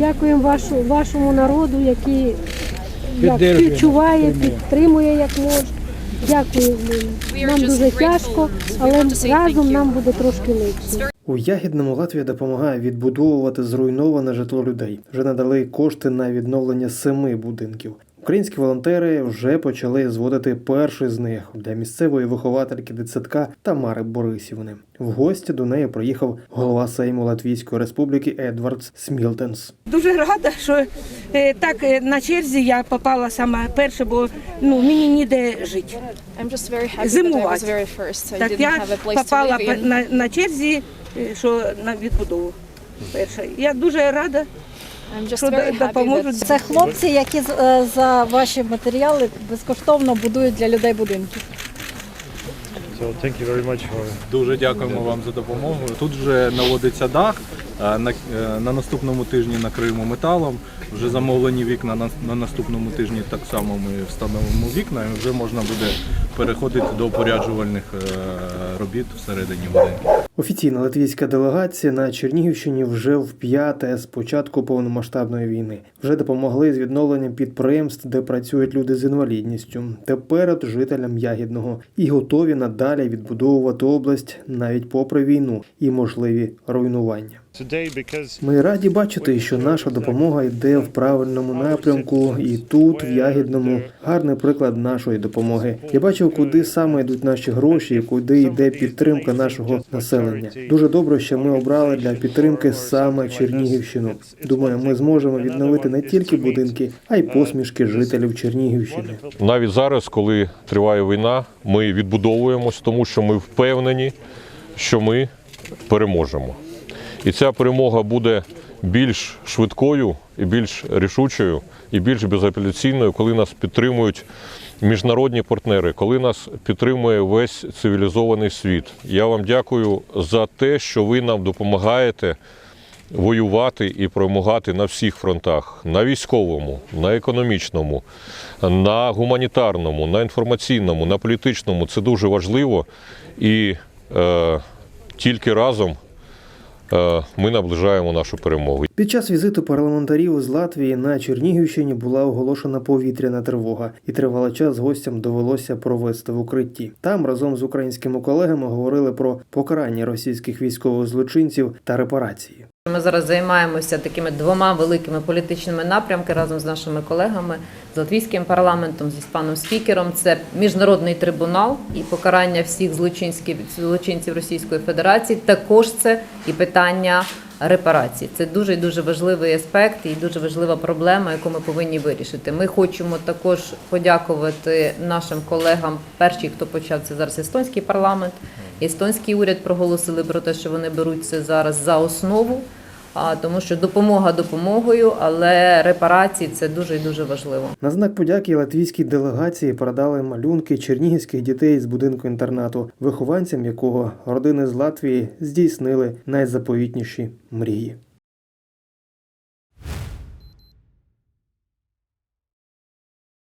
Дякуємо вашу, вашому народу, який як підтримує. підтримує як може. Дякую. Нам дуже тяжко, але разом нам буде трошки легше. У Ягідному Латвія допомагає відбудовувати зруйноване житло людей. Вже надали кошти на відновлення семи будинків. Українські волонтери вже почали зводити перший з них для місцевої виховательки дитсадка Тамари Борисівни. В гості до неї приїхав голова Сейму Латвійської Республіки Едвардс Смілтенс. Дуже рада, що е, так е, на черзі я попала саме перше, бо ну мені ніде жити. Зимувати. Так я попала на, на черзі, е, що на відбудову. Перше. Я дуже рада, що допоможуть. Це хлопці, які е, за ваші матеріали безкоштовно будують для людей будинки. So thank you very much for Дуже дякуємо вам за допомогу. Тут вже наводиться дах. На, е, на наступному тижні накриємо металом. Вже замовлені вікна на, на наступному тижні так само ми встановимо вікна і вже можна буде переходити до поряджувальних е, робіт всередині будинку. Офіційна латвійська делегація на Чернігівщині вже в п'яте з початку повномасштабної війни. Вже допомогли з відновленням підприємств, де працюють люди з інвалідністю. Тепер от жителям Ягідного і готові надалі відбудовувати область навіть попри війну і можливі руйнування. Ми раді бачити, що наша допомога йде в правильному напрямку, і тут, в Ягідному, гарний приклад нашої допомоги. Я бачив, куди саме йдуть наші гроші, куди йде підтримка нашого населення. Дуже добре, що ми обрали для підтримки саме Чернігівщину. Думаю, ми зможемо відновити не тільки будинки, а й посмішки жителів Чернігівщини. Навіть зараз, коли триває війна, ми відбудовуємось, тому що ми впевнені, що ми переможемо. І ця перемога буде більш швидкою і більш рішучою, і більш безапеляційною, коли нас підтримують міжнародні партнери, коли нас підтримує весь цивілізований світ. Я вам дякую за те, що ви нам допомагаєте воювати і перемагати на всіх фронтах: на військовому, на економічному, на гуманітарному, на інформаційному, на політичному. Це дуже важливо. І е, тільки разом ми наближаємо нашу перемогу. Під час візиту парламентарів з Латвії на Чернігівщині була оголошена повітряна тривога, і тривалий час гостям довелося провести в укритті. Там разом з українськими колегами говорили про покарання російських військових злочинців та репарації. Ми зараз займаємося такими двома великими політичними напрямками разом з нашими колегами з латвійським парламентом, зі паном спікером. Це міжнародний трибунал і покарання всіх злочинських злочинців Російської Федерації. Також це і питання репарацій. Це дуже дуже важливий аспект і дуже важлива проблема, яку ми повинні вирішити. Ми хочемо також подякувати нашим колегам. Перший, хто почав це зараз естонський парламент. Естонський уряд проголосили про те, що вони беруть це зараз за основу. Тому, що допомога допомогою, але репарації це дуже і дуже важливо. На знак подяки латвійській делегації передали малюнки чернігівських дітей з будинку інтернату, вихованцям якого родини з Латвії здійснили найзаповітніші мрії.